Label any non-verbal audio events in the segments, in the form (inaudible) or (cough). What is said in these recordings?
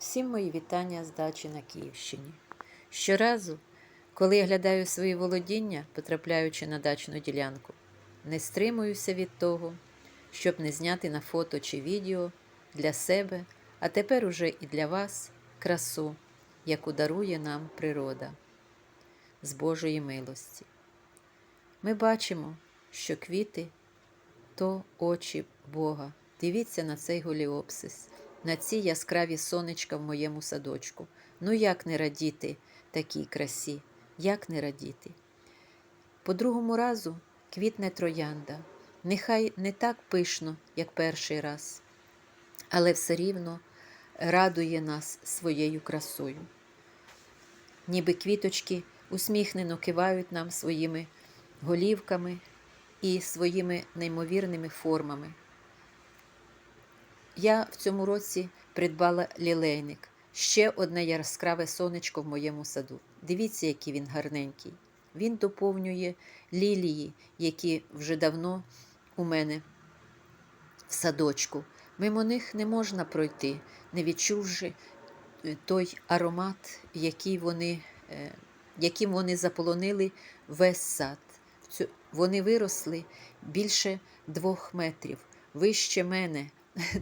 Всім мої вітання з дачі на Київщині. Щоразу, коли я глядаю свої володіння, потрапляючи на дачну ділянку, не стримуюся від того, щоб не зняти на фото чи відео для себе, а тепер уже і для вас красу, яку дарує нам природа з Божої милості. Ми бачимо, що квіти то очі Бога. Дивіться на цей голіопсис, на ці яскраві сонечка в моєму садочку. Ну як не радіти такій красі, як не радіти? По другому разу квітне троянда. Нехай не так пишно, як перший раз, але все рівно радує нас своєю красою. Ніби квіточки усміхнено кивають нам своїми голівками і своїми неймовірними формами. Я в цьому році придбала лілейник, ще одне яскраве сонечко в моєму саду. Дивіться, який він гарненький. Він доповнює лілії, які вже давно у мене в садочку. Мимо них не можна пройти, не відчувши е, той аромат, який вони, е, яким вони заполонили весь сад. Вони виросли більше двох метрів, вище мене,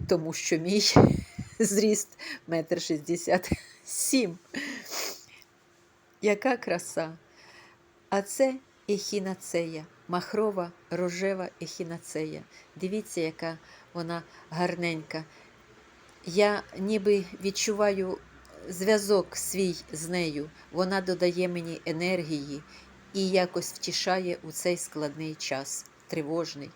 тому що мій (laughs) зріст метр шістдесят сім. Яка краса! А це ехінацея, махрова рожева ехінацея. Дивіться, яка вона гарненька. Я ніби відчуваю зв'язок свій з нею. Вона додає мені енергії і якось втішає у цей складний час, тривожний.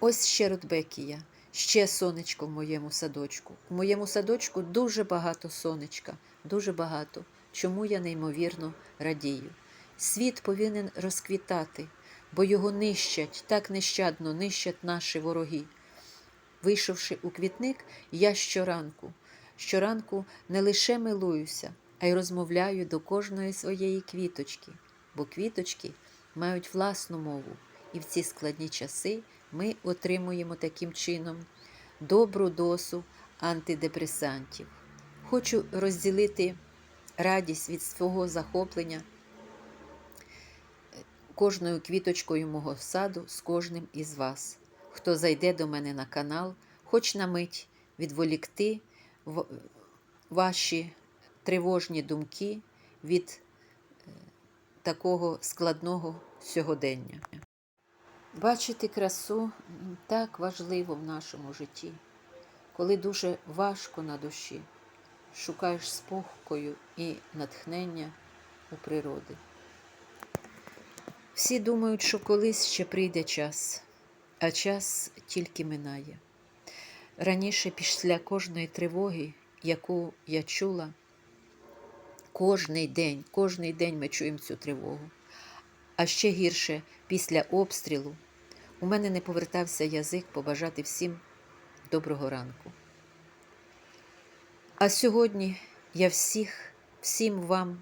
Ось ще Рудбекія, ще сонечко в моєму садочку. У моєму садочку дуже багато сонечка, дуже багато. Чому я неймовірно радію. Світ повинен розквітати, бо його нищать, так нещадно нищать наші вороги. Вийшовши у квітник, я щоранку, щоранку не лише милуюся, а й розмовляю до кожної своєї квіточки, бо квіточки мають власну мову, і в ці складні часи ми отримуємо таким чином добру досу антидепресантів. Хочу розділити радість від свого захоплення кожною квіточкою мого саду з кожним із вас, хто зайде до мене на канал, хоч на мить відволікти ваші тривожні думки від е, такого складного сьогодення. Бачити красу так важливо в нашому житті, коли дуже важко на душі, шукаєш спокою і натхнення у природи. Всі думають, що колись ще прийде час, а час тільки минає. Раніше, після кожної тривоги, яку я чула, кожний день, кожний день ми чуємо цю тривогу. А ще гірше після обстрілу у мене не повертався язик побажати всім доброго ранку. А сьогодні я всіх, всім вам,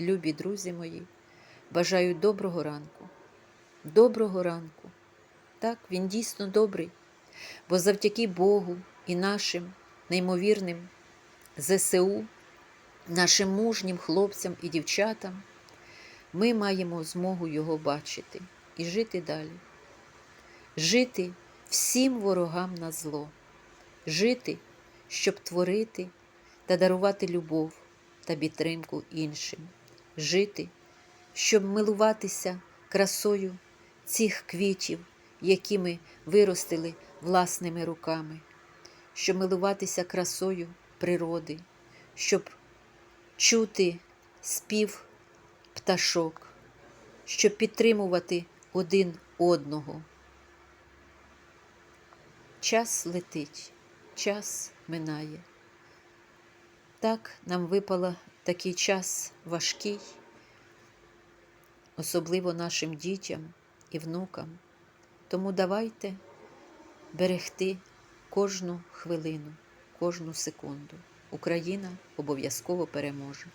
любі друзі мої, бажаю доброго ранку. Доброго ранку. Так, він дійсно добрий, бо завдяки Богу і нашим неймовірним ЗСУ, нашим мужнім хлопцям і дівчатам, ми маємо змогу його бачити і жити далі. Жити всім ворогам на зло, жити, щоб творити та дарувати любов та підтримку іншим, жити, щоб милуватися красою цих квітів, які ми виростили власними руками, щоб милуватися красою природи, щоб чути спів пташок, щоб підтримувати один одного. Час летить, час минає. Так нам випало такий час важкий, особливо нашим дітям і внукам. Тому давайте берегти кожну хвилину, кожну секунду. Україна обов'язково переможе.